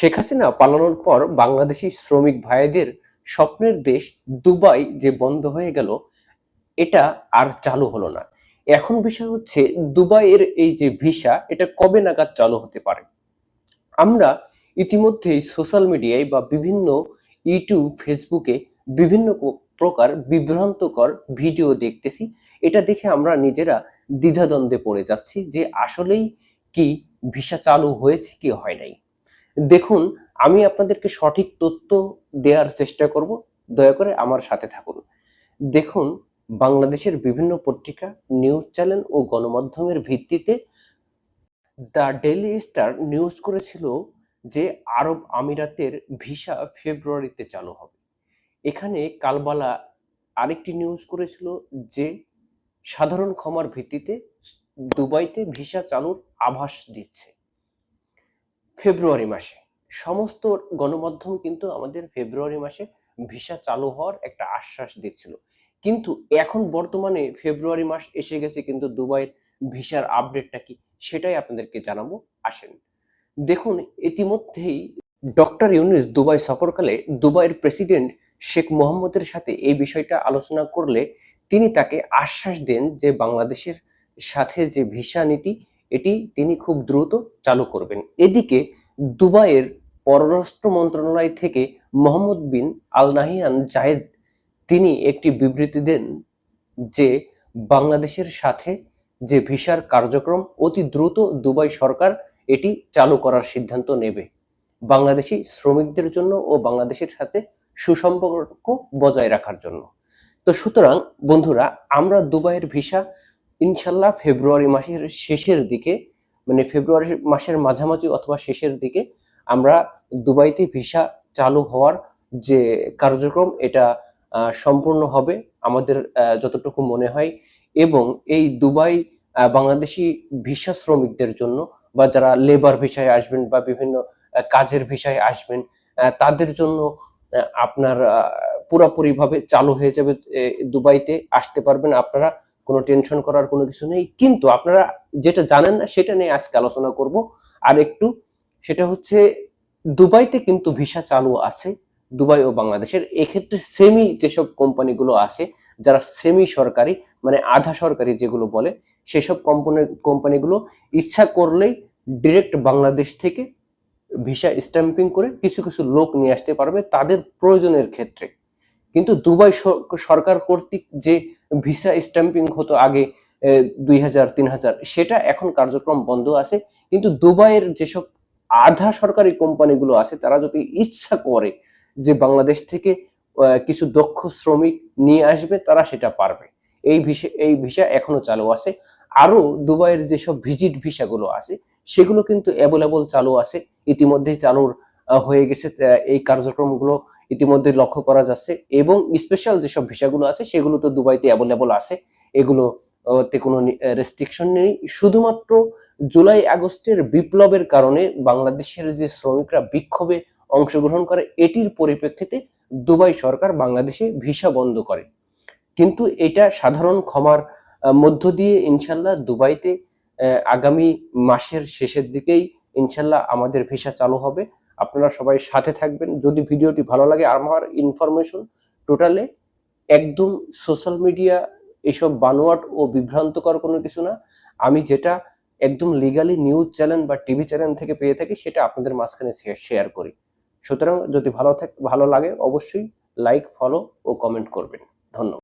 শেখ হাসিনা পালানোর পর বাংলাদেশি শ্রমিক ভাইদের স্বপ্নের দেশ দুবাই যে বন্ধ হয়ে গেল, এটা আর চালু হলো না। এখন বিষয় হচ্ছে দুবাইয়ের এই যে ভিসা, এটা কবে নাগাদ চালু হতে পারে? আমরা ইতিমধ্যেই সোশ্যাল মিডিয়ায় বা বিভিন্ন ইউটিউব, ফেসবুকে বিভিন্ন প্রকার বিভ্রান্তকর ভিডিও দেখতেছি। এটা দেখে আমরা নিজেরা দ্বিধাদ্বন্দ্বে পড়ে যাচ্ছি যে আসলেই কি ভিসা চালু হয়েছে কি হয় নাই। দেখুন, আমি আপনাদেরকে সঠিক তথ্য দেওয়ার চেষ্টা করব। দয়া করে আমার সাথে থাকুন। দেখুন, বাংলাদেশের বিভিন্ন পত্রিকা, নিউজ চ্যানেল ও গণমাধ্যমের ভিত্তিতে দ্য ডেইলি স্টার নিউজ করেছিল যে আরব আমিরাতের ভিসা ফেব্রুয়ারিতে চালু হবে। এখানে কালবালা আরেকটি নিউজ করেছিল যে সাধারণ ক্ষমার ভিত্তিতে দুবাইতে ভিসা চালুর আভাস দিচ্ছে। ফেব্রুয়ারি মাসে। সমস্ত গণমাধ্যম কিন্তু আমাদের ফেব্রুয়ারি মাসে ভিসা চালু হওয়ার একটা আশ্বাস দিচ্ছিল। কিন্তু এখন বর্তমানে ফেব্রুয়ারি মাস এসে গেছে, কিন্তু দুবাইয়ের ভিসার আপডেটটা কি সেটাই আপনাদেরকে জানাব। আসেন। দেখুন, ইতিমধ্যেই ডক্টর ইউনুস দুবাই সফরকালে দুবাইয়ের প্রেসিডেন্ট শেখ মোহাম্মদের সাথে এই বিষয়টা আলোচনা করলে তিনি তাকে আশ্বাস দেন যে বাংলাদেশের সাথে যে ভিসা নীতি এটি তিনি খুব দ্রুত চালু করবেন। এদিকে দুবাইয়ের পররাষ্ট্র মন্ত্রণালয় থেকে মোহাম্মদ বিন আল নাহিয়ান জায়েদ তিনি একটি বিবৃতি দেন যে বাংলাদেশের সাথে যে ভিসার কার্যক্রম, অতি দ্রুত দুবাই সরকার এটি চালু করার সিদ্ধান্ত নেবে। বাংলাদেশি শ্রমিকদের জন্য ও বাংলাদেশের সাথে সুসম্পর্ক বজায় রাখার জন্য। তো সুতরাং বন্ধুরা, আমরা দুবাইয়ের ভিসা ইনশাল্লাহ ফেব্রুয়ারি মাসের শেষের দিকে মানে ফেব্রুয়ারি মাসের মাঝামাঝি অথবা শেষের দিকে আমরা দুবাইতে ভিসা চালু হওয়ার যে কার্যক্রম, এটা সম্পূর্ণ হবে আমাদের যতটুকু মনে হয়। এবং এই দুবাই বাংলাদেশি ভিসা শ্রমিকদের জন্য বা যারা লেবার ভিসায় আসবেন বা বিভিন্ন কাজের ভিসায় আসবেন তাদের জন্য আপনার পুরোপুরি ভাবে চালু হয়ে যাবে দুবাইতে। আসতে পারবেন আপনারা কোনো টেনশন করার কোনো কিছু নেই। কিন্তু আপনারা যেটা জানেন না, সেটা নিয়ে আজকে আলোচনা করব। আর একটু, সেটা হচ্ছে দুবাইতে কিন্তু ভিসা চালু আছে, দুবাই ও বাংলাদেশের। এক্ষেত্রে সেমি যেসব কোম্পানিগুলো আছে, যারা সেমি সরকারি মানে আধা সরকারি যেগুলো বলে, সেসব কোম্পানি কোম্পানিগুলো ইচ্ছা করলেই ডিরেক্ট বাংলাদেশ থেকে ভিসা স্ট্যাম্পিং করে কিছু কিছু লোক নিয়ে আসতে পারবে। তাদের প্রয়োজনের ক্ষেত্রে। কিন্তু দুবাই সরকার কর্তৃক যে ভিসা স্ট্যাম্পিং হতো আগে দুই হাজার, তিন হাজার, সেটা এখন কার্যক্রম বন্ধ আছে। কিন্তু দুবাইয়ের যেসব আধা সরকারি কোম্পানিগুলো আছে, তারা যদি ইচ্ছা করে যে বাংলাদেশ থেকে কিছু দক্ষ শ্রমিক নিয়ে আসবে, তারা সেটা পারবে। এই ভিসা এই ভিসা এখনও চালু আছে। আরও দুবাইয়ের যেসব ভিজিট ভিসাগুলো আছে, সেগুলো কিন্তু অ্যাভেলেবল চালু আছে। ইতিমধ্যেই চালুর হয়ে গেছে এই কার্যক্রমগুলো ইতিমধ্যে লক্ষ্য করা যাচ্ছে। এবং স্পেশাল যেসব ভিসাগুলো আছে, সেগুলো তো দুবাইতে অ্যাভেলেবল আছে। এগুলো তে কোনো রেস্ট্রিকশন নেই। শুধুমাত্র জুলাই আগস্টের বিপ্লবের কারণে বাংলাদেশের যে শ্রমিকরা বিক্ষোভে অংশগ্রহণ করে, এটির পরিপ্রেক্ষিতে দুবাই সরকার বাংলাদেশে ভিসা বন্ধ করে। কিন্তু এটা সাধারণ ক্ষমার মধ্য দিয়ে ইনশাল্লাহ দুবাইতে আগামী মাসের শেষের দিকেই ইনশাল্লাহ আমাদের ভিসা চালু হবে। আপনারা সবাই সাথে থাকবেন। যদি ভিডিওটি ভালো লাগে, আমার ইনফরমেশন টোটালে একদম সোশ্যাল মিডিয়া এসব বানোয়াট ও বিভ্রান্তকর কোনো কিছু না। আমি যেটা একদম লিগালি নিউজ চ্যানেল বা টিভি চ্যানেল থেকে পেয়ে থাকি, সেটা আপনাদের মাঝখানে শেয়ার করি। সুতরাং যদি ভালো থাক, ভালো লাগে, অবশ্যই লাইক ফলো ও কমেন্ট করবেন। ধন্যবাদ।